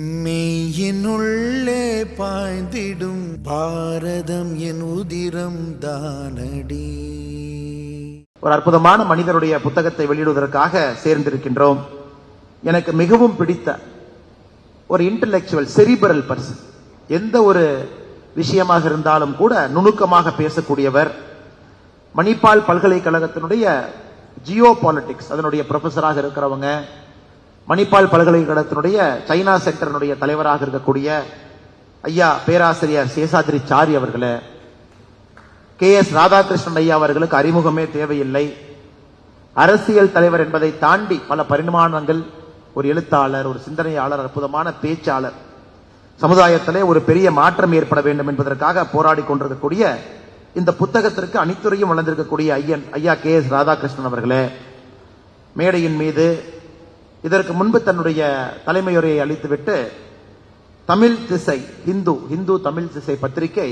மெய்யினுள்ளே பாய்ந்திடும் பாரதம் என் உதிரம் தானடி. ஒரு அற்புதமான மனிதருடைய புத்தகத்தை வெளியிடுவதற்காக சேர்ந்திருக்கின்றோம். எனக்கு மிகவும் பிடித்த ஒரு இன்டலெக்சுவல் செரிபரல் பர்சன் எந்த ஒரு விஷயமாக இருந்தாலும் கூட நுணுக்கமாக பேசக்கூடியவர். மணிப்பால் பல்கலைக்கழகத்தினுடைய ஜியோ பாலிட்டிக்ஸ் அதனுடைய ப்ரொஃபஸராக இருக்கிறவங்க. மணிப்பால் பல்கலைக்கழகத்தினுடைய சைனா சென்டரினுடைய தலைவராக இருக்கக்கூடிய ஐயா பேராசிரியர் சேஷாத்ரி சாரி அவர்களே கே எஸ் ராதாகிருஷ்ணன் ஐயா அவர்களுக்கு அறிமுகமே தேவையில்லை. அரசியல் தலைவர் என்பதை தாண்டி பல பரிமாணங்கள் ஒரு எழுத்தாளர் ஒரு சிந்தனையாளர் அற்புதமான பேச்சாளர் சமுதாயத்திலே ஒரு பெரிய மாற்றம் ஏற்பட வேண்டும் என்பதற்காக போராடி கொண்டிருக்கக்கூடிய இந்த புத்தகத்திற்கு அனைத்துறையும் வளர்ந்திருக்கக்கூடிய ஐயன் ஐயா கே எஸ் ராதாகிருஷ்ணன் அவர்களே மேடையின் மீது இதற்கு முன்பு தன்னுடைய தலைமையுரையை அளித்துவிட்டு தமிழ் திசை ஹிந்து ஹிந்து தமிழ் திசை பத்திரிகை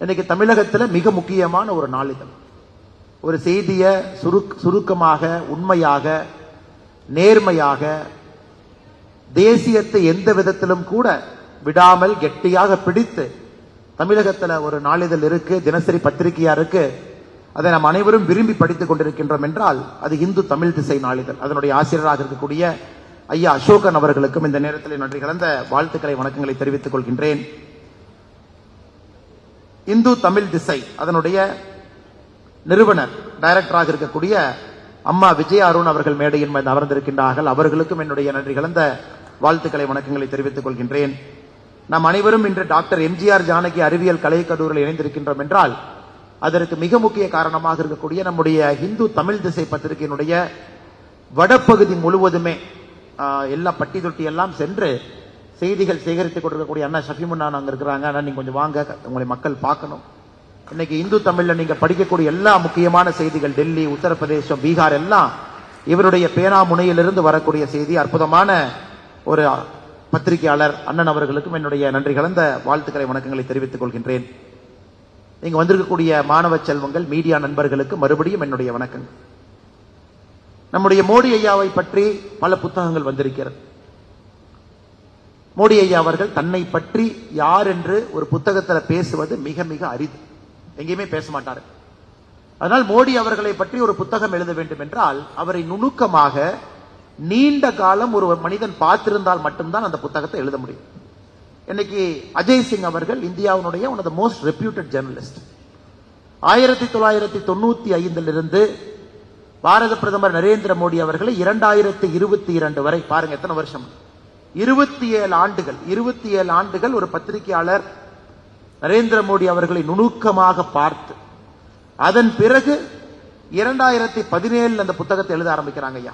இன்னைக்கு தமிழகத்தில் மிக முக்கியமான ஒரு நாளிதழ் ஒரு செய்தியை சுருக் சுருக்கமாக உண்மையாக நேர்மையாக தேசியத்தை எந்த விதத்திலும் கூட விடாமல் கெட்டியாக பிடித்து தமிழகத்தில் ஒரு நாளிதழ் இருக்கு தினசரி பத்திரிகையா இருக்கு. அதை நாம் அனைவரும் விரும்பி படித்துக் கொண்டிருக்கின்றோம் என்றால் அது இந்து தமிழ் திசை நாளிதழ். அதனுடைய ஆசிரியராக இருக்கக்கூடிய ஐயா அசோகன் அவர்களுக்கும் இந்த நேரத்தில் நன்றி கலந்த வாழ்த்துக்களை வணக்கங்களை தெரிவித்துக் கொள்கின்றேன். இந்து தமிழ் திசை அதனுடைய நிறுவனர் டைரக்டராக இருக்கக்கூடிய அம்மா விஜய அருண் அவர்கள் மேடையின் மீது அமர்ந்திருக்கின்றார்கள். அவர்களுக்கும் என்னுடைய நன்றி கலந்த வாழ்த்துக்களை வணக்கங்களை தெரிவித்துக் கொள்கின்றேன். நாம் அனைவரும் இன்று டாக்டர் எம்ஜிஆர் ஜானகி அறிவியல் கலை கல்லூரியில் இணைந்திருக்கின்றோம் என்றால் அதற்கு மிக முக்கிய காரணமாக இருக்கக்கூடிய நம்முடைய இந்து தமிழ் திசை பத்திரிகையினுடைய வடப்பகுதி முழுவதுமே எல்லாம் எல்லா பட்டி தொட்டி எல்லாம் சென்று செய்திகள் சேகரித்துக் கொண்டிருக்கக்கூடிய அண்ணா ஷஃபிமுன்னா அங்கே இருக்கிறாங்க. ஆனால் நீங்கள் கொஞ்சம் வாங்க. உங்களை மக்கள் பார்க்கணும். இன்னைக்கு இந்து தமிழில் நீங்கள் படிக்கக்கூடிய எல்லா முக்கியமான செய்திகள் டெல்லி உத்தரப்பிரதேசம் பீகார் எல்லாம் இவருடைய பேனா முனையிலிருந்து வரக்கூடிய செய்தி. அற்புதமான ஒரு பத்திரிகையாளர் அண்ணன் அவர்களுக்கும் என்னுடைய நன்றி கலந்த வாழ்த்துக்களை வணக்கங்களை தெரிவித்துக் கொள்கின்றேன். இங்க வந்திருக்கக்கூடிய மாணவ செல்வங்கள் மீடியா நண்பர்களுக்கு மறுபடியும் என்னுடைய வணக்கங்கள். நம்முடைய மோடி ஐயாவை பற்றி பல புத்தகங்கள் வந்திருக்கிறது. மோடி ஐயா அவர்கள் தன்னை பற்றி யார் என்று ஒரு புத்தகத்துல பேசுவது மிக மிக அரிது. எங்கேயுமே பேச மாட்டார். அதனால் மோடி அவர்களை பற்றி ஒரு புத்தகம் எழுத வேண்டும் என்றால் அவரை நுணுக்கமாக நீண்ட காலம் ஒரு மனிதன் பார்த்திருந்தால் மட்டும்தான் அந்த புத்தகத்தை எழுத முடியும். இன்னைக்கு அஜய் சிங் அவர்கள் இந்தியாவினுடைய one of the most reputed journalist ஆயிரத்தி தொள்ளாயிரத்தி தொண்ணூத்தி ஐந்திலிருந்து பாரத பிரதமர் நரேந்திர மோடி அவர்களை இரண்டாயிரத்தி இருபத்தி இரண்டு வரை பாருங்க எத்தனை வருஷம்? இருபத்தி ஏழு ஆண்டுகள் இருபத்தி ஏழு ஆண்டுகள் ஒரு பத்திரிகையாளர் நரேந்திர மோடி அவர்களை நுணுக்கமாக பார்த்து அதன் பிறகு இரண்டாயிரத்தி பதினேழுல அந்த புத்தகத்தை எழுத ஆரம்பிக்கிறாங்க ஐயா.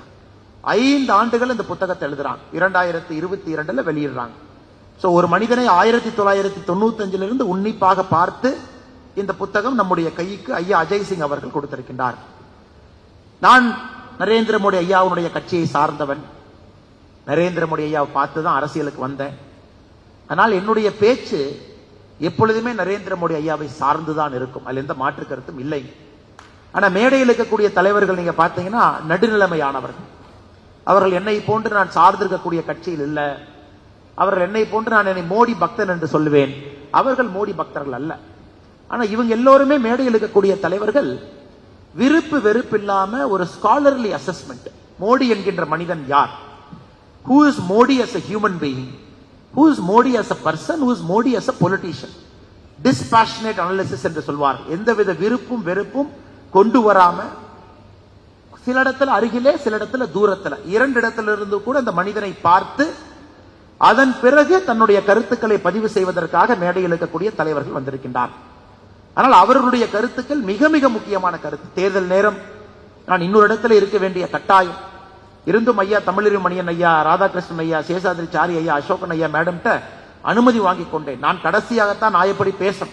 ஐந்து ஆண்டுகள் இந்த புத்தகத்தை எழுதுறாங்க. இரண்டாயிரத்தி இருபத்தி இரண்டுல வெளியிடுறாங்க. ஸோ ஒரு மனிதனை ஆயிரத்தி தொள்ளாயிரத்தி தொண்ணூத்தஞ்சிலிருந்து உன்னிப்பாக பார்த்து இந்த புத்தகம் நம்முடைய கைக்கு ஐயா அஜய் சிங் அவர்கள் கொடுத்திருக்கின்றார். நான் நரேந்திர மோடி ஐயாவுடைய கட்சியை சார்ந்தவன். நரேந்திர மோடி ஐயாவை பார்த்து தான் அரசியலுக்கு வந்தேன். ஆனால் என்னுடைய பேச்சு எப்பொழுதுமே நரேந்திர மோடி ஐயாவை சார்ந்துதான் இருக்கும். அதில் எந்த மாற்று கருத்தும் இல்லை. ஆனால் மேடையில் இருக்கக்கூடிய தலைவர்கள் நீங்க பார்த்தீங்கன்னா நடுநிலைமையானவர்கள். அவர்கள் என்னை போன்று நான் சார்ந்திருக்கக்கூடிய கட்சியில் இல்லை. அவர்கள் என்னை போன்று நான் என்னை மோடி பக்தன் என்று சொல்லுவேன். அவர்கள் மோடி பக்தர்கள் அல்ல. ஆனா இவங்க எல்லோருமே மேடையில் இருக்கக்கூடிய தலைவர்கள் விருப்பு வெறுப்பு இல்லாம ஒரு ஸ்காலர்லி அசஸ்மெண்ட் மோடி என்கின்ற மனிதன் யார்? Who is Modi as a human being who is Modi as a person who is Modi as a politician dispassionate analysis என்று சொல்வார் எந்தவித விருப்பும் வெறுப்பும் கொண்டு வராம சில இடத்துல அருகிலே சில இடத்துல தூரத்துல. இரண்டு இடத்துல இருந்து கூட அந்த மனிதனை பார்த்து அதன் பிறகு தன்னுடைய கருத்துக்களை பதிவு செய்வதற்காக மேடையில் இருக்கக்கூடிய தலைவர்கள் வந்திருக்கின்றார். ஆனால் அவர்களுடைய கருத்துக்கள் மிக மிக முக்கியமான கருத்து. தேர்தல் நேரம். நான் இன்னொரு இடத்துல இருக்க வேண்டிய கட்டாயம். இருந்தும் ஐயா தமிழரு மணியன் ஐயா ராதாகிருஷ்ணன் ஐயா சேஷாதிரி சாரி ஐயா அசோகன் ஐயா மேடம்கிட்ட அனுமதி வாங்கி கொண்டேன். நான் கடைசியாகத்தான் நாயப்படி பேச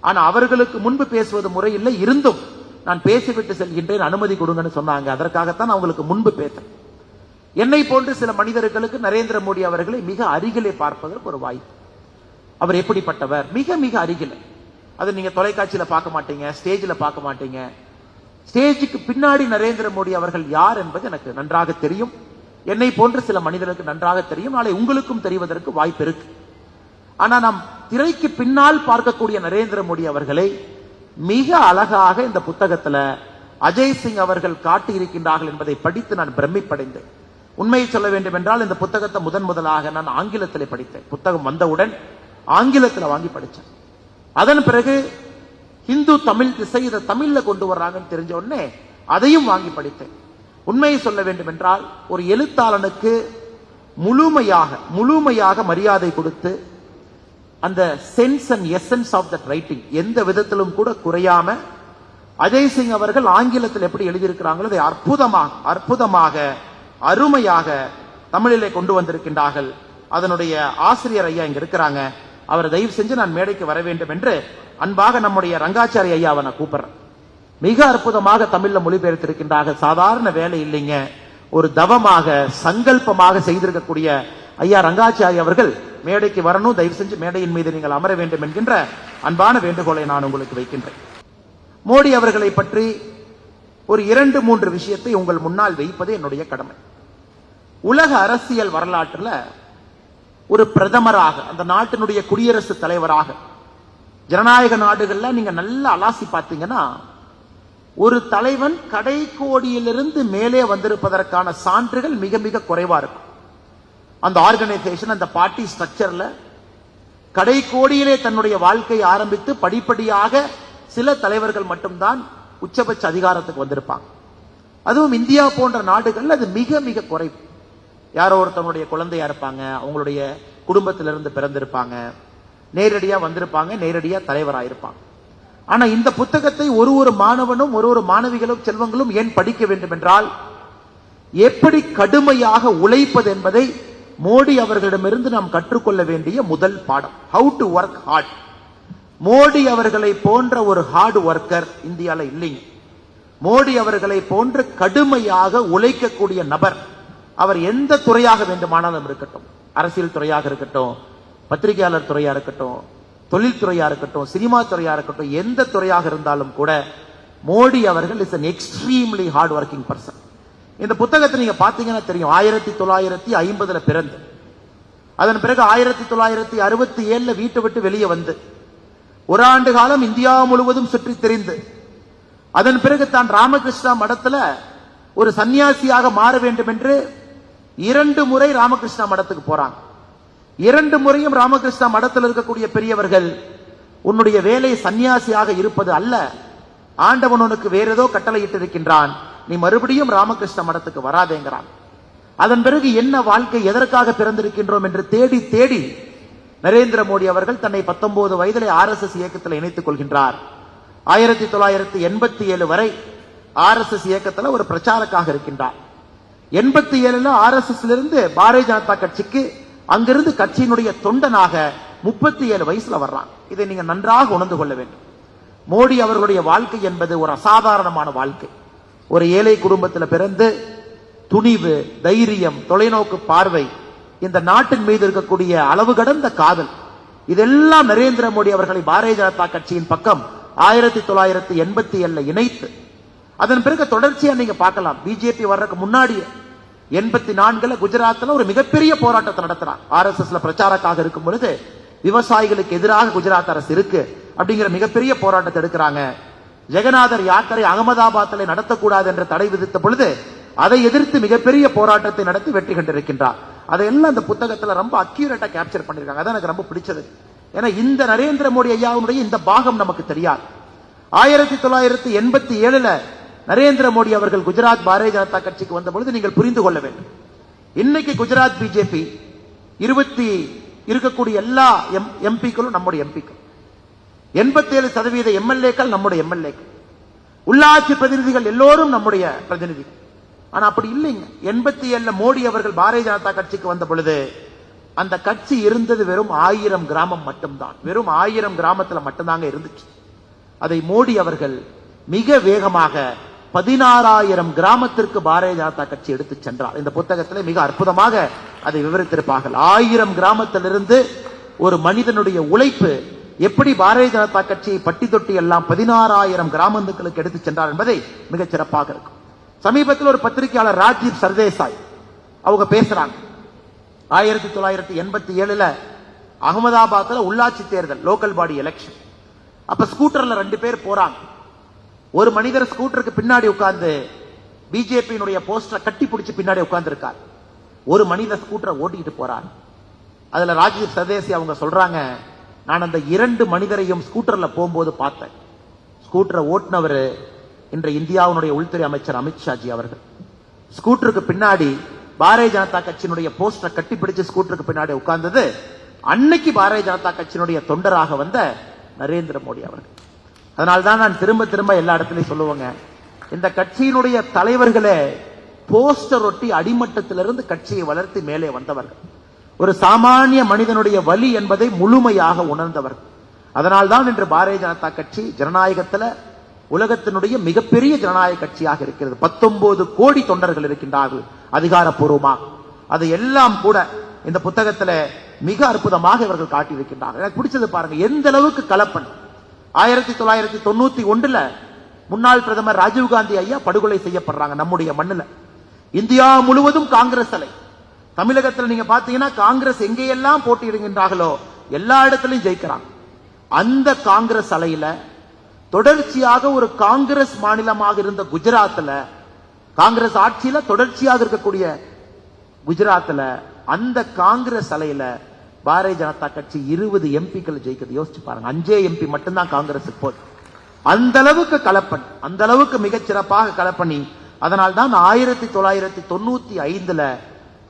ஆனா அவர்களுக்கு முன்பு பேசுவது முறை இல்லை இருந்தும் நான் பேசிவிட்டு செல்கின்றேன். அனுமதி கொடுங்கன்னு சொன்னாங்க. அதற்காகத்தான் அவங்களுக்கு முன்பு பேசுறேன் என்னை போன்று சில மனிதர்களுக்கு நரேந்திர மோடி அவர்களை மிக அருகிலே பார்ப்பதற்கு ஒரு வாய்ப்பு. அவர் எப்படிப்பட்டவர்? மிக மிக அருகில். அது நீங்க தொலைக்காட்சியில பார்க்க மாட்டீங்க ஸ்டேஜில் பார்க்க மாட்டீங்க. ஸ்டேஜுக்கு பின்னாடி நரேந்திர மோடி அவர்கள் யார் என்பது எனக்கு நன்றாக தெரியும். என்னை போன்ற சில மனிதர்களுக்கு நன்றாக தெரியும். நாளை உங்களுக்கும் தெரிவதற்கு வாய்ப்பு இருக்கு. ஆனா நாம் திரைக்கு பின்னால் பார்க்கக்கூடிய நரேந்திர மோடி அவர்களை மிக அழகாக இந்த புத்தகத்துல அஜய் சிங் அவர்கள் காட்டியிருக்கின்றார்கள் என்பதை படித்து நான் பிரமிப்படைந்தேன். உண்மையை சொல்ல வேண்டும் என்றால் இந்த புத்தகத்தை முதன் முதலாக நான் ஆங்கிலத்தில் படித்தேன். புத்தகம் வந்தவுடன் ஆங்கிலத்தில் வாங்கி படித்தேன் அதன் பிறகு ஹிந்து தமிழ் திசை இதை தமிழ்ல கொண்டு வர்றாங்கன்னு தெரிஞ்ச உடனே அதையும் வாங்கி படித்தேன். உண்மையை சொல்ல வேண்டும் என்றால் ஒரு எழுத்தாளனுக்கு முழுமையாக முழுமையாக மரியாதை கொடுத்து அந்த sense and essence of that writing எந்த விதத்திலும் கூட குறையாம அஜய் சிங் அவர்கள் ஆங்கிலத்தில் எப்படி எழுதியிருக்கிறாங்களோ அதை அற்புதமாக அற்புதமாக அருமையாக தமிழிலே கொண்டு வந்திருக்கின்றார்கள். அதனுடைய ஆசிரியர் ஐயா இங்க இருக்கிறாங்க. அவர் தயவு செஞ்சு நான் மேடைக்கு வர வேண்டும் என்று அன்பாக நம்முடைய ரங்காச்சாரி ஐயாவை நான் கூப்பிடுறேன். மிக அற்புதமாக தமிழ்ல மொழிபெயர்த்திருக்கின்றார்கள். சாதாரண வேலை இல்லைங்க. ஒரு தவமாக சங்கல்பமாக செய்திருக்கக்கூடிய ஐயா ரங்காச்சாரி அவர்கள் மேடைக்கு வரணும். தயவு செஞ்சு மேடையின் மீது நீங்கள் அமர வேண்டும் என்கின்ற அன்பான வேண்டுகோளை நான் உங்களுக்கு வைக்கின்றேன். மோடி அவர்களை பற்றி ஒரு இரண்டு மூன்று விஷயத்தை உங்கள் முன்னால் வைப்பது என்னுடைய கடமை. உலக அரசியல் வரலாற்றில் ஒரு பிரதமராக அந்த நாட்டினுடைய குடியரசுத் தலைவராக ஜனநாயக நாடுகளில் நீங்க நல்லா அலாசி பார்த்தீங்கன்னா ஒரு தலைவன் கடைக்கோடியிலிருந்து மேலே வந்திருப்பதற்கான சான்றுகள் மிக மிக குறைவா இருக்கும். அந்த ஆர்கனைசேஷன் அந்த பார்ட்டி ஸ்ட்ரக்சர்ல கடைக்கோடியிலே தன்னுடைய வாழ்க்கையை ஆரம்பித்து படிப்படியாக சில தலைவர்கள் மட்டும்தான் உச்சபட்ச அதிகாரத்துக்கு வந்திருப்பாங்க. அதுவும் இந்தியா போன்ற நாடுகள் அது மிக மிக குறைவு. யாரோ ஒருத்தவங்களுடைய குழந்தையா இருப்பாங்க அவங்களுடைய குடும்பத்திலிருந்து பிறந்திருப்பாங்க நேரடியா வந்திருப்பாங்க நேரடியா தலைவராக இருப்பாங்க ஆனா இந்த புத்தகத்தை ஒரு ஒரு மாணவனும் ஒரு ஒரு மாணவிகளும் செல்வங்களும் ஏன் படிக்க வேண்டும் என்றால் எப்படி கடுமையாக உழைப்பது என்பதை மோடி அவர்களிடமிருந்து நாம் கற்றுக்கொள்ள வேண்டிய முதல் பாடம். How to work hard Modi அவர்களை போன்ற ஒரு ஹார்டு ஒர்க்கர் இந்தியாவில் இல்லைங்க. மோடி அவர்களை போன்ற கடுமையாக உழைக்கக்கூடிய நபர் அவர் எந்த துறையாக வேண்டுமானாலும் இருக்கட்டும். அரசியல் துறையாக இருக்கட்டும் பத்திரிகையாளர் துறையா இருக்கட்டும் தொழில்துறையா இருக்கட்டும் சினிமா துறையா இருக்கட்டும் எந்த துறையாக இருந்தாலும் கூட மோடி அவர்கள் is an extremely hard working person இந்த புத்தகத்தை நீங்க பாத்தீங்கன்னா தெரியும். ஆயிரத்தி தொள்ளாயிரத்தி ஐம்பதுல பிறந்து. அதன் பிறகு ஆயிரத்தி தொள்ளாயிரத்தி அறுபத்தி ஏழுல வீட்டை விட்டு வெளியே வந்து. ஒரு ஆண்டு காலம் இந்தியா முழுவதும் சுற்றி தெரிந்து. அதன் பிறகு தான் ராமகிருஷ்ணா மடத்துல ஒரு சன்னியாசியாக மாற வேண்டும் என்று இரண்டு முறை ராமகிருஷ்ணா மடத்துக்கு போறாங்க. இரண்டு முறையும் ராமகிருஷ்ணா மடத்தில் இருக்கக்கூடிய பெரியவர்கள் உன்னுடைய வேலை சன்னியாசியாக இருப்பது அல்ல. ஆண்டவன் உனக்கு வேற ஏதோ கட்டளையிட்டு இருக்கின்றான் நீ மறுபடியும் ராமகிருஷ்ண மடத்துக்கு வராதேங்கிறான். அதன் பிறகு என்ன வாழ்க்கை எதற்காக பிறந்திருக்கின்றோம் என்று தேடி தேடி நரேந்திர மோடி அவர்கள் தன்னை பத்தொன்பது வயதிலே ஆர் எஸ் எஸ் இயக்கத்தில் இணைத்துக் கொள்கின்றார். ஆயிரத்தி தொள்ளாயிரத்தி எண்பத்தி ஏழு வரை ஆர்எஸ்எஸ் இயக்கத்தில் ஒரு பிரச்சாரக்காக இருக்கின்றார். எண்பத்தி ஏழுல ஆர்எஸ்எஸ் இருந்து பாரதிய ஜனதா கட்சிக்கு அங்கிருந்து கட்சியினுடைய தொண்டனாக முப்பத்தி ஏழு வயசுல வர்றான். இதை நீங்க நன்றாக உணர்ந்து கொள்ள வேண்டும். மோடி அவர்களுடைய வாழ்க்கை என்பது ஒரு அசாதாரணமான வாழ்க்கை. ஒரு ஏழை குடும்பத்தில் பிறந்து துணிவு தைரியம் தொலைநோக்கு பார்வை இந்த நாட்டின் மீது இருக்கக்கூடிய அளவு கடந்த காதல் இதெல்லாம் நரேந்திர மோடி அவர்களை பாரதிய ஜனதா கட்சியின் பக்கம் ஆயிரத்தி தொள்ளாயிரத்தி எண்பத்தி ஏழுல இணைத்து அதன் பிறகு தொடர்ச்சியா நீங்க பார்க்கலாம். பிஜேபி வர்றதுக்கு முன்னாடியே எண்பத்தி நான்குல குஜராத்ல ஒரு மிகப்பெரிய போராட்டத்தை நடத்துறான் எஸ்ல பிரச்சாரக்காக இருக்கும் பொழுது விவசாயிகளுக்கு எதிராக குஜராத் அரசு இருக்கு அப்படிங்கிற மிகப்பெரிய போராட்டத்தை எடுக்கிறாங்க. ஜெகநாதர் யாத்திரை அகமதாபாத்தில் நடத்தக்கூடாது என்ற தடை விதித்த பொழுது அதை எதிர்த்து மிகப்பெரிய போராட்டத்தை நடத்தி வெற்றி கண்டிருக்கின்றார். அதையெல்லாம் அந்த புத்தகத்துல ரொம்ப அக்யூரேட்டா கேப்சர் பண்ணிருக்காங்க. அதான் எனக்கு ரொம்ப பிடிச்சது. ஏன்னா இந்த நரேந்திர மோடி ஐயாவுடைய இந்த பாகம் நமக்கு தெரியாது. ஆயிரத்தி தொள்ளாயிரத்தி எண்பத்தி ஏழுல நரேந்திர மோடி அவர்கள் குஜராத் பாரதிய ஜனதா கட்சிக்கு வந்த பொழுது நீங்கள் புரிந்து கொள்ள வேண்டும். இன்னைக்கு குஜராத் பிஜேபி இருபத்தி இருக்கக்கூடிய எல்லா எம் எம்பிக்களும் நம்முடைய எம்பிக்கள். எண்பத்தி ஏழு சதவீத எம்எல்ஏக்கள் நம்முடைய எம்எல்ஏக்கள். உள்ளாட்சி பிரதிநிதிகள் எல்லோரும் நம்முடைய பிரதிநிதி ஆனா அப்படி இல்லைங்க. எண்பத்தி ஏழுல மோடி அவர்கள் பாரதிய ஜனதா கட்சிக்கு வந்த பொழுது அந்த கட்சி இருந்தது வெறும் ஆயிரம் கிராமம் மட்டும்தான். வெறும் ஆயிரம் கிராமத்தில் மட்டும்தாங்க இருந்துச்சு. அதை மோடி அவர்கள் மிக வேகமாக பதினாறாயிரம் கிராமத்திற்கு பாரதிய ஜனதா கட்சி எடுத்து சென்றார். இந்த புத்தகத்தில் மிக அற்புதமாக அதை விவரித்திருப்பார்கள். ஆயிரம் கிராமத்திலிருந்து ஒரு மனிதனுடைய உழைப்பு எப்படி பாரதிய ஜனதா கட்சியை பட்டி தொட்டி எல்லாம் பதினாறாயிரம் கிராமங்களுக்கு எடுத்து சென்றார் என்பதை மிகச் சிறப்பாக இருக்கும். சமீபத்தில் ஒரு பத்திரிகையாளர் ராஜீவ் சர்தேசாய் அவங்க பேசுறாங்க. ஆயிரத்தி தொள்ளாயிரத்தி எண்பத்தி ஏழுல அகமதாபாத்ல உள்ளாட்சி தேர்தல் லோக்கல் பாடி எலெக்ஷன் அப்ப ஸ்கூட்டர்ல ரெண்டு பேர் போறாங்க. ஒரு மனிதர் ஸ்கூட்டருக்கு பின்னாடி உட்கார்ந்து பிஜேபியினுடைய போஸ்டரை கட்டி பிடிச்சு பின்னாடி உட்கார்ந்துருக்கார். ஒரு மனித ஸ்கூட்டரை ஓட்டிட்டு போறான். அதுல ராஜீவ் சதேசி அவங்க சொல்றாங்க நான் அந்த இரண்டு மனிதரையும் ஸ்கூட்டர்ல போகும்போது பார்த்தேன். ஸ்கூட்டரை ஓட்டினவர் இன்று இந்தியாவினுடைய உள்துறை அமைச்சர் அமித்ஷாஜி அவர்கள். ஸ்கூட்டருக்கு பின்னாடி பாரதிய ஜனதா கட்சியினுடைய போஸ்டரை கட்டி பிடிச்சு ஸ்கூட்டருக்கு பின்னாடி உட்கார்ந்தது அன்னைக்கு பாரதிய ஜனதா கட்சியினுடைய தொண்டராக வந்த நரேந்திர மோடி அவர்கள். அதனால்தான் நான் திரும்ப திரும்ப எல்லா இடத்துலையும் சொல்லுவேங்க. இந்த கட்சியினுடைய தலைவர்களே போஸ்டர் ஒட்டி அடிமட்டத்திலிருந்து கட்சியை வளர்த்து மேலே வந்தவர்கள். ஒரு சாமானிய மனிதனுடைய வலி என்பதை முழுமையாக உணர்ந்தவர்கள். அதனால்தான் இன்று பாரதிய ஜனதா கட்சி ஜனநாயகத்தில் உலகத்தினுடைய மிகப்பெரிய ஜனநாயக கட்சியாக இருக்கிறது. பத்தொன்பது கோடி தொண்டர்கள் இருக்கின்றார்கள் அதிகாரப்பூர்வமாக. அது எல்லாம் கூட இந்த புத்தகத்தில் மிக அற்புதமாக இவர்கள் காட்டியிருக்கின்றார்கள். எனக்கு பிடிச்சது பாருங்க எந்த அளவுக்கு கலப்பன் ஆயிரத்தி தொள்ளாயிரத்தி தொண்ணூத்தி ஒன்றுல முன்னாள் பிரதமர் ராஜீவ்காந்தி ஐயா படுகொலை செய்யப்படுறாங்க நம்முடைய மண்ணில். இந்தியா முழுவதும் காங்கிரஸ் அலை. தமிழகத்தில் நீங்க பாத்தீங்கன்னா காங்கிரஸ் எங்கேயெல்லாம் போட்டியிடுகின்றார்களோ எல்லா இடத்துலையும் ஜெயிக்கிறாங்க. அந்த காங்கிரஸ் அலையில தொடர்ச்சியாக ஒரு காங்கிரஸ் மாநிலமாக இருந்த குஜராத்தில் காங்கிரஸ் ஆட்சியில தொடர்ச்சியாக இருக்கக்கூடிய குஜராத்தில் அந்த காங்கிரஸ் அலையில பாரதிய ஜனதா கட்சி இருபது எம்பிக்கள் ஜெயிக்கிறது. யோசிச்சு பாருங்க. அஞ்சே எம்பி மட்டும்தான் காங்கிரஸ் போகுது. அந்த அளவுக்கு கலப்பணி அந்த அளவுக்கு மிகச்சிறப்பாக கலப்பணி அதனால் தான் ஆயிரத்தி தொள்ளாயிரத்தி தொண்ணூத்தி ஐந்துல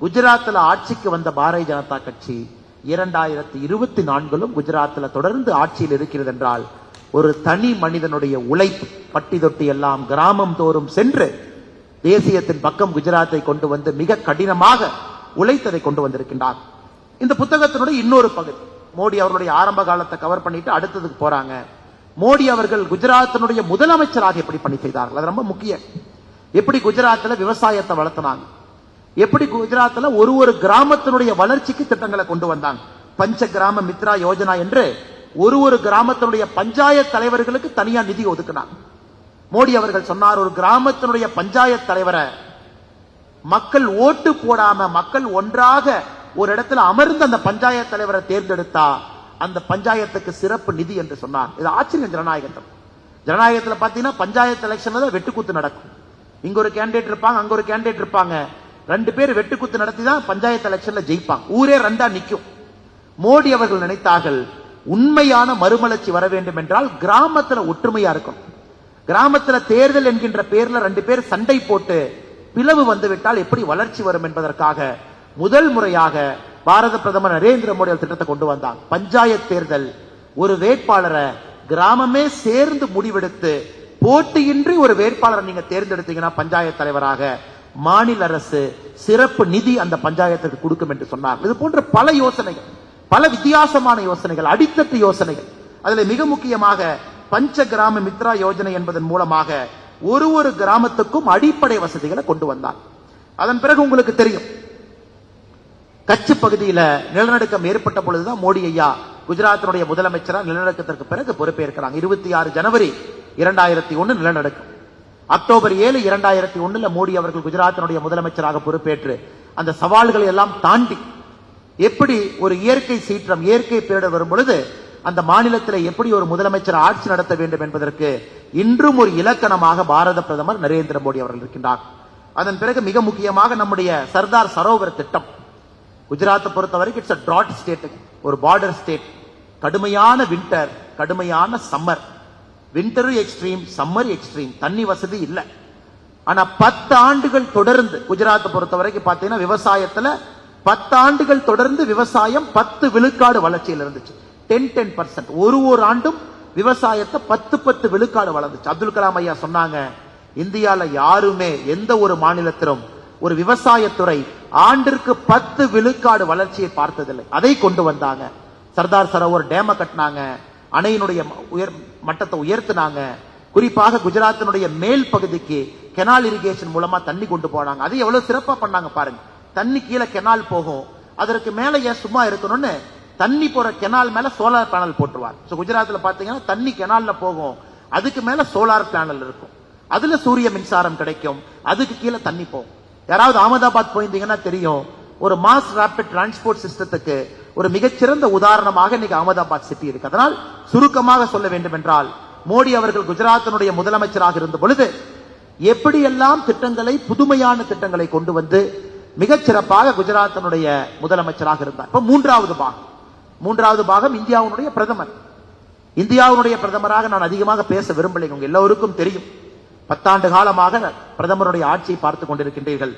குஜராத்தில் ஆட்சிக்கு வந்த பாரதிய ஜனதா கட்சி இரண்டாயிரத்தி இருபத்தி நான்கிலும் குஜராத்தில் தொடர்ந்து ஆட்சியில் இருக்கிறது என்றால் ஒரு தனி மனிதனுடைய உழைப்பு பட்டி தொட்டி எல்லாம் கிராமம் தோறும் சென்று தேசியத்தின் பக்கம் குஜராத்தை கொண்டு வந்து மிக கடினமாக உழைத்ததை கொண்டு வந்திருக்கின்றார். இந்த புத்தகத்தினுடைய இன்னொரு பகுதி. மோடி அவர்களுடைய ஆரம்ப காலத்தை கவர் பண்ணிட்டு அடுத்ததுக்கு போறாங்க. மோடி அவர்கள் குஜராத்தினுடைய முதலமைச்சராக எப்படி பணி செய்தார்கள்? அது ரொம்ப முக்கியம். எப்படி குஜராத்தில் விவசாயத்தை வளர்த்தினாங்க? எப்படி குஜராத்தில் ஒரு ஒரு கிராமத்தினுடைய வளர்ச்சிக்கு திட்டங்களை கொண்டு வந்தாங்க? பஞ்ச கிராம மித்ரா யோஜனா என்று ஒரு ஒரு கிராமத்தினுடைய பஞ்சாயத் தலைவர்களுக்கு தனியா நிதி ஒதுக்கினாங்க. மோடி அவர்கள் சொன்னார் ஒரு கிராமத்தினுடைய பஞ்சாயத் தலைவரை மக்கள் ஓட்டு போடாம மக்கள் ஒன்றாக ஒரு இடத்துல அமர்ந்து அந்த பஞ்சாயத்து தலைவரை தேர்ந்தெடுத்தா அந்த பஞ்சாயத்துக்கு சிறப்பு நிதி என்று சொன்னார். இது ஆச்சரியம் ஜனநாயகத்தில் ஜனநாயகத்தில் பார்த்தீங்கன்னா பஞ்சாயத்து எலெக்ஷன்ல தான் வெட்டுக்குத்து நடக்கும். இங்க ஒரு கேண்டிடேட் இருப்பாங்க அங்க ஒரு கேண்டிடேட் இருப்பாங்க. ரெண்டு பேர் வெட்டுக்குத்து நடத்தி தான் பஞ்சாயத்து எலெக்ஷன்ல ஜெயிப்பாங்க. ஊரே ரெண்டா நிற்கும் மோடி அவர்கள் நினைத்தார்கள் உண்மையான மறுமலர்ச்சி வர வேண்டும் என்றால் கிராமத்துல ஒற்றுமையா இருக்கும் கிராமத்துல தேர்தல் என்கின்ற பேர்ல ரெண்டு பேர் சண்டை போட்டு பிளவு வந்துவிட்டால் எப்படி வளர்ச்சி வரும் என்பதற்காக முதல் முறையாக பாரத பிரதமர் நரேந்திர மோடி திட்டத்தை கொண்டு வந்தாங்க பஞ்சாயத் தேர்தல் ஒரு வேட்பாளரை கிராமமே சேர்ந்து முடிவெடுத்து போட்டியின்றி ஒரு வேட்பாளரை நீங்க தேர்ந்தெடுத்தீங்கன்னா பஞ்சாயத்து தலைவராக மாநில அரசு சிறப்பு நிதி அந்த பஞ்சாயத்துக்கு கொடுக்கும் என்று சொன்னார். இது போன்ற பல யோசனைகள் பல வித்தியாசமான யோசனைகள் அடித்தட்டு யோசனைகள். அதுல மிக முக்கியமாக பஞ்ச கிராம மித்ரா யோஜனை என்பதன் மூலமாக ஒரு ஒரு கிராமத்துக்கும் அடிப்படை வசதிகளை கொண்டு வந்தார். அதன் பிறகு உங்களுக்கு தெரியும் கட்சி பகுதியில நிலநடுக்கம் ஏற்பட்ட பொழுதுதான் மோடி ஐயா குஜராத்தினுடைய முதலமைச்சராக நிலநடுக்கத்திற்கு பிறகு பொறுப்பேற்கிறாங்க. இருபத்தி ஆறு ஜனவரி இரண்டாயிரத்தி ஒன்னு நிலநடுக்கம். அக்டோபர் ஏழு இரண்டாயிரத்தி ஒண்ணுல மோடி அவர்கள் குஜராத்தினுடைய முதலமைச்சராக பொறுப்பேற்று அந்த சவால்களை எல்லாம் தாண்டி எப்படி ஒரு இயற்கை சீற்றம் இயற்கை பேரிடர் வரும் பொழுது அந்த மாநிலத்தில் எப்படி ஒரு முதலமைச்சர் ஆட்சி நடத்த வேண்டும் என்பதற்கு இன்றும் ஒரு இலக்கணமாக பாரத பிரதமர் நரேந்திர மோடி அவர்கள் இருக்கின்றார். அதன் பிறகு மிக முக்கியமாக நம்முடைய சர்தார் சரோவர் திட்டம். குஜராத்தை பொறுத்த வரைக்கும் இட்ஸ் அ ட்ராட் ஸ்டேட் ஒரு பார்டர் ஸ்டேட் கடுமையான வின்டர் கடுமையான சம்மர் வின்டரும் எக்ஸ்ட்ரீம் சம்மர் எக்ஸ்ட்ரீம் தண்ணி வசதி இல்லை. ஆனா பத்து ஆண்டுகள் தொடர்ந்து குஜராத்தை பொறுத்த வரைக்கும் பார்த்தீங்கன்னா விவசாயத்துல பத்து ஆண்டுகள் தொடர்ந்து விவசாயம் பத்து விழுக்காடு வளர்ச்சியில் இருந்துச்சு. டென் டென் பர்சன்ட் ஒரு ஒரு ஆண்டும் விவசாயத்தை பத்து பத்து விழுக்காடு வளர்ந்துச்சு. அப்துல் கலாம் ஐயா சொன்னாங்க இந்தியாவில் யாருமே எந்த ஒரு மாநிலத்திலும் ஒரு விவசாயத்துறை ஆண்டிற்கு பத்து விழுக்காடு வளர்ச்சியை பார்த்ததில்லை. அதை கொண்டு வந்தாங்க. சர்தார் சரோவர் டேம கட்டினாங்க. அணையினுடைய உயர் மட்டத்தை உயர்த்தினாங்க. குறிப்பாக குஜராத்தினுடைய மேல் பகுதிக்கு கெனால் இரிகேஷன் மூலமா தண்ணி கொண்டு போனாங்க. அது எவ்வளவு சிறப்பா பண்ணாங்க பாருங்க. தண்ணி கீழே கெனால் போகும். அதற்கு மேல ஏன் சும்மா இருக்கணும்னு? தண்ணி போற கெனால் மேல சோலார் பேனல் போட்டுருவார் ஸோ குஜராத்ல பாத்தீங்கன்னா தண்ணி கெனால்ல போகும். அதுக்கு மேல சோலார் பேனல் இருக்கும். அதுல சூரிய மின்சாரம் கிடைக்கும். அதுக்கு கீழே தண்ணி போகும். யாராவது அகமதாபாத் போயிருந்தீங்கன்னா தெரியும் ஒரு மாஸ் ரேபிட் டிரான்ஸ்போர்ட் சிஸ்டத்துக்கு ஒரு மிகச்சிறந்த உதாரணமாக இன்னைக்கு அகமதாபாத் சிட்டி இருக்கு. அதனால் சுருக்கமாக சொல்ல வேண்டும் என்றால் மோடி அவர்கள் குஜராத்தினுடைய முதலமைச்சராக இருந்த பொழுது எப்படியெல்லாம் திட்டங்களை புதுமையான திட்டங்களை கொண்டு வந்து மிகச்சிறப்பாக குஜராத்தினுடைய முதலமைச்சராக இருந்தார். இப்ப மூன்றாவது பாகம். மூன்றாவது பாகம் இந்தியாவுடைய பிரதமர். இந்தியாவுடைய பிரதமராக நான் அதிகமாக பேச விரும்பலை உங்க எல்லோருக்கும் தெரியும். பத்தாண்டு காலமாக பிரதமருடைய ஆட்சியை பார்த்து கொண்டிருக்கின்றீர்கள்.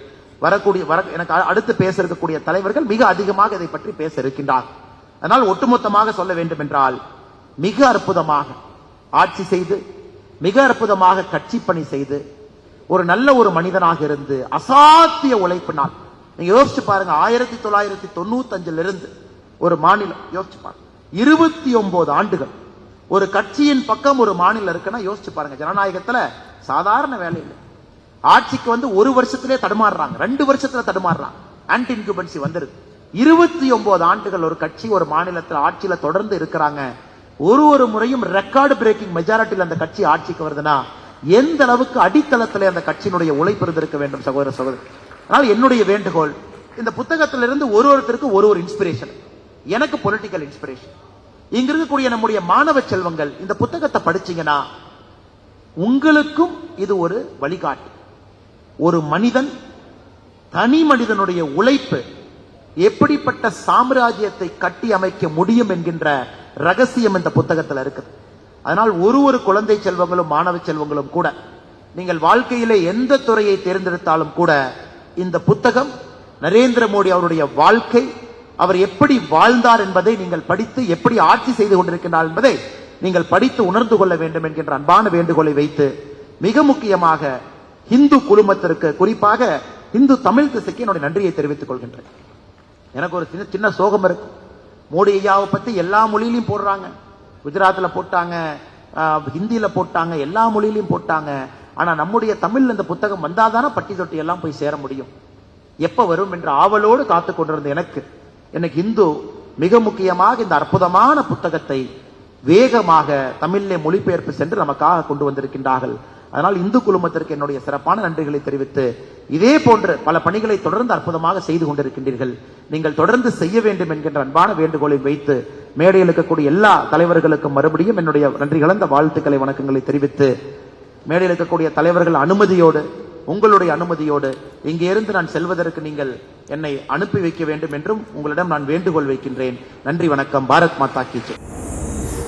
வரக்கூடிய வர எனக்கு அடுத்து பேச இருக்கக்கூடிய தலைவர்கள் மிக அதிகமாக இதை பற்றி பேச இருக்கின்றார். அதனால் ஒட்டுமொத்தமாக சொல்ல வேண்டும் என்றால் மிக அற்புதமாக ஆட்சி செய்து மிக அற்புதமாக கட்சி பணி செய்து ஒரு நல்ல ஒரு மனிதனாக இருந்து அசாத்திய உழைப்பினால் நீங்க யோசிச்சு பாருங்க ஆயிரத்தி தொள்ளாயிரத்தி தொண்ணூத்தி அஞ்சுல இருந்து ஒரு மாநிலம் யோசிச்சு பாருங்க இருபத்தி ஒன்பது ஆண்டுகள். ஒரு கட்சியின் பக்கம் ஒரு மாநிலம் இருக்குன்னா யோசிச்சு பாருங்க ஜனநாயகத்துல சாதாரண வேலை இல்லை. ஆட்சிக்கு வந்து ஒரு வருஷத்திலே தடுமாறுறாங்க. ரெண்டு வருஷத்துல தடுமாறுறாங்க. ஆன்டி இன்குபன்சி வந்துருது. இருபத்தி ஒன்பது ஆண்டுகள் ஒரு கட்சி ஒரு மாநிலத்தில் ஆட்சியில தொடர்ந்து இருக்கிறாங்க. ஒரு ஒரு முறையும் ரெக்கார்டு பிரேக்கிங் மெஜாரிட்டியில் அந்த கட்சி ஆட்சிக்கு வருதுன்னா எந்த அளவுக்கு அடித்தளத்தில் அந்த கட்சியினுடைய உழைப்பு இருந்திருக்க வேண்டும் சகோதர சகோதரி? அதனால் என்னுடைய வேண்டுகோள் இந்த புத்தகத்திலிருந்து ஒரு ஒருத்தருக்கு ஒரு ஒரு இன்ஸ்பிரேஷன் எனக்கு பொலிட்டிக்கல் இன்ஸ்பிரேஷன் இங்க இருக்கக்கூடிய நம்முடைய மாணவ செல்வங்கள் இந்த புத்தகத்தை படிச்சீங்கன்னா உங்களுக்கும் இது ஒரு வழிகாட்டு. ஒரு மனிதன் தனி மனிதனுடைய உழைப்பு எப்படிப்பட்ட சாம்ராஜ்யத்தை கட்டி அமைக்க முடியும் என்கின்ற ரகசியம் இந்த புத்தகத்தில் இருக்குது. அதனால் ஒரு ஒரு குழந்தை செல்வங்களும் மாணவ செல்வங்களும் கூட நீங்கள் வாழ்க்கையிலே எந்த துறையை தேர்ந்தெடுத்தாலும் கூட இந்த புத்தகம் நரேந்திர மோடி அவருடைய வாழ்க்கை அவர் எப்படி வாழ்ந்தார் என்பதை நீங்கள் படித்து எப்படி ஆட்சி செய்து கொண்டிருக்கிறார் என்பதை நீங்கள் படித்து உணர்ந்து கொள்ள வேண்டும் என்கின்ற அன்பான வேண்டுகோளை வைத்து மிக முக்கியமாக இந்து குழுமத்திற்கு குறிப்பாக இந்து தமிழ் திசைக்கு என்னுடைய நன்றியை தெரிவித்துக் கொள்கின்றேன். எனக்கு ஒரு சின்ன சின்ன சோகம் இருக்கு. மோடி ஐயாவை பத்தி எல்லா மொழியிலையும் போடுறாங்க. குஜராத்ல போட்டாங்க ஹிந்தியில போட்டாங்க எல்லா மொழியிலையும் போட்டாங்க. ஆனா நம்முடைய தமிழ்ல இந்த புத்தகம் வந்தாதானே பட்டி தொட்டி எல்லாம் போய் சேர முடியும். எப்ப வரும் என்று ஆவலோடு காத்துக் கொண்டிருந்த எனக்கு எனக்கு இந்து மிக முக்கியமாக இந்த அற்புதமான புத்தகத்தை வேகமாக தமிழிலே மொழிபெயர்ப்பு சென்று நமக்காக கொண்டு வந்திருக்கின்றார்கள். அதனால் இந்து குழுமத்திற்கு என்னுடைய சிறப்பான நன்றிகளை தெரிவித்து இதே போன்று பல பணிகளை தொடர்ந்து அற்புதமாக செய்து கொண்டிருக்கின்றீர்கள். நீங்கள் தொடர்ந்து செய்ய வேண்டும் என்கின்ற அன்பான வேண்டுகோளை வைத்து மேடையில் இருக்கக்கூடிய எல்லா தலைவர்களுக்கும் மறுபடியும் என்னுடைய நன்றி கலந்த வாழ்த்துக்களை வணக்கங்களை தெரிவித்து மேடையில் இருக்கக்கூடிய தலைவர்கள் அனுமதியோடு உங்களுடைய அனுமதியோடு இங்கே இருந்து நான் செல்வதற்கு நீங்கள் என்னை அனுப்பி வைக்க வேண்டும் என்றும் உங்களிடம் நான் வேண்டுகோள் வைக்கின்றேன். நன்றி வணக்கம். பாரத் மாதா கி